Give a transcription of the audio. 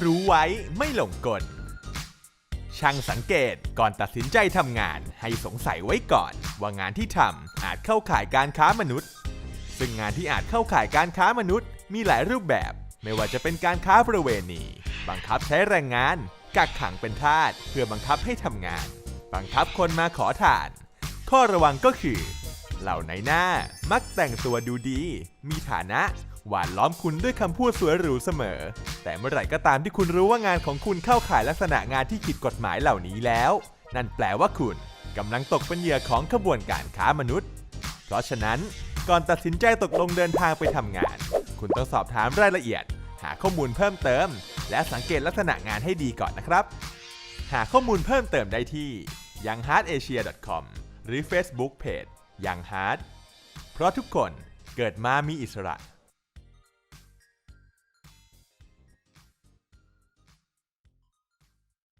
รู้ไว้ไม่หลงกล ช่างสังเกตก่อนตัดสินใจทำงานให้สงสัยไว้ก่อน ว่างานที่ทำอาจเข้าข่ายการค้ามนุษย์ ซึ่งงานที่อาจเข้าข่ายการค้ามนุษย์ มีหลายรูปแบบ ไม่ว่าจะเป็นการค้าประเวณี บังคับใช้แรงงาน กักขังเป็นทาสเพื่อบังคับให้ทำงาน บังคับคนมาขอทาน ข้อระวังก็คือ เหล่าในหน้ามักแต่งตัวดูดี มีฐานะ หวานล้อมคุณด้วยคำพูดสวยหรูเสมอ แต่เมื่อไหร่ก็ตามที่คุณรู้ว่างานของคุณเข้าข่ายลักษณะงานที่ผิดกฎหมายเหล่านี้แล้ว นั่นแปลว่าคุณกำลังตกเป็นเหยื่อของขบวนการค้ามนุษย์ เพราะฉะนั้นก่อนตัดสินใจตกลงเดินทางไปทำงาน คุณต้องสอบถามรายละเอียด หาข้อมูลเพิ่มเติม และสังเกตลักษณะงานให้ดีก่อนนะครับ หาข้อมูลเพิ่มเติมได้ที่ youngheartasia.com หรือ Facebook Page Young Heart เพราะทุกคนเกิดมามีอิสระ